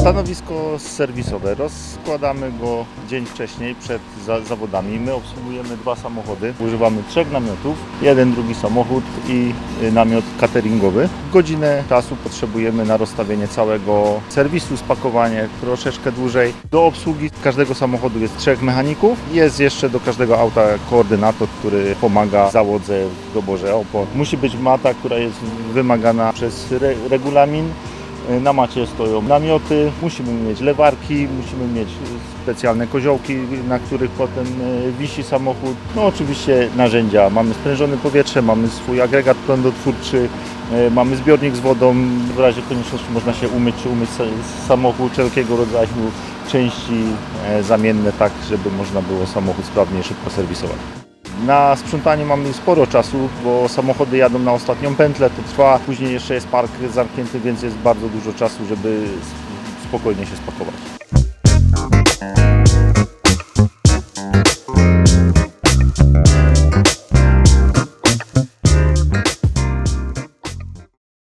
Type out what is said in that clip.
Stanowisko serwisowe. Rozkładamy go dzień wcześniej przed za zawodami. My obsługujemy dwa samochody. Używamy trzech namiotów. Jeden, drugi samochód i y, namiot cateringowy. Godzinę czasu potrzebujemy na rozstawienie całego serwisu, spakowanie troszeczkę dłużej. Do obsługi każdego samochodu jest trzech mechaników. Jest jeszcze do każdego auta koordynator, który pomaga załodze w doborze opon. Musi być mata, która jest wymagana przez re regulamin. Na macie stoją namioty, musimy mieć lewarki, musimy mieć specjalne koziołki, na których potem e, wisi samochód. No oczywiście narzędzia, mamy sprężone powietrze, mamy swój agregat prądotwórczy, e, mamy zbiornik z wodą, w razie konieczności można się umyć czy umyć sa- samochód wszelkiego rodzaju części e, zamienne tak, żeby można było samochód sprawnie szybko serwisować. Na sprzątanie mamy sporo czasu, bo samochody jadą na ostatnią pętlę, to trwa, później jeszcze jest park zamknięty, więc jest bardzo dużo czasu, żeby spokojnie się spakować.